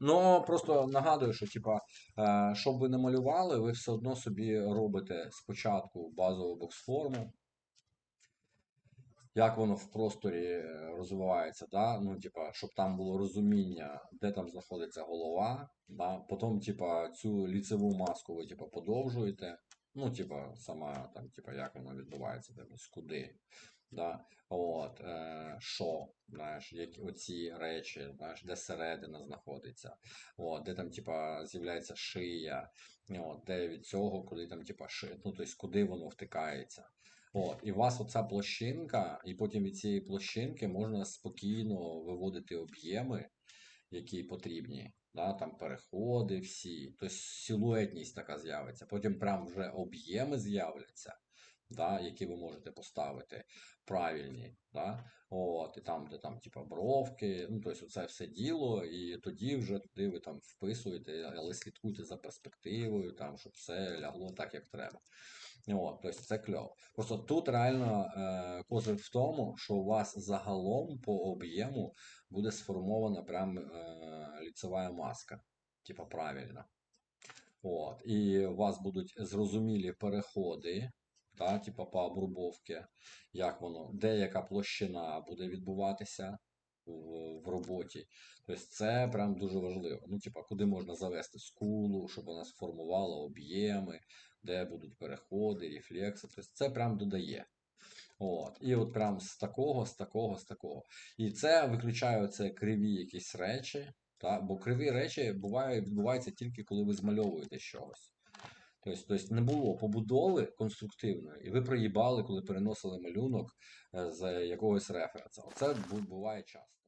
Ну просто нагадую, що типа, е, щоб ви не малювали, ви все одно собі робите спочатку базову боксформу. Як воно в просторі розвивається, да? ну, типа, щоб там було розуміння, де там знаходиться голова, да? потім, типа, цю ліцеву маску ви типа, подовжуєте, ну, типа, сама там, типа, як воно відбувається, дивись, куди. Да? От, е, що, знаєш, які оці речі, знаєш, де середина знаходиться, от, де там, типа, з'являється шия, от, де від цього, куди там, типа, ши, ну, тобто, куди воно втикається. От, і у вас оця площинка, і потім від цієї площинки можна спокійно виводити об'єми, які потрібні. Да, там переходи всі, тобто силуетність така з'явиться. Потім прям вже об'єми з'являться, да, які ви можете поставити правильні. Да? От, і там, де там, типа, бровки, ну, тобто це все діло, і тоді вже туди ви там вписуєте, але слідкуйте за перспективою, там, щоб все лягло так, як треба. От, тобто це кльово. Просто тут реально е, козир в тому, що у вас загалом по об'єму буде сформована прям е, ліцева маска. Типа правильно. От, і у вас будуть зрозумілі переходи, та, типа по обрубовці, як воно, де яка площина буде відбуватися в, в роботі. Тобто це прям дуже важливо. Ну, типа, куди можна завести скулу, щоб вона сформувала об'єми, де будуть переходи, рефлекси. Тобто це прям додає. От. І от прям з такого, з такого, з такого. І це виключає це криві якісь речі. Та? Бо криві речі буває, відбуваються тільки коли ви змальовуєте щось. Тобто, не було побудови конструктивної, і ви проїбали, коли переносили малюнок е, з якогось референса. Оце буває часто.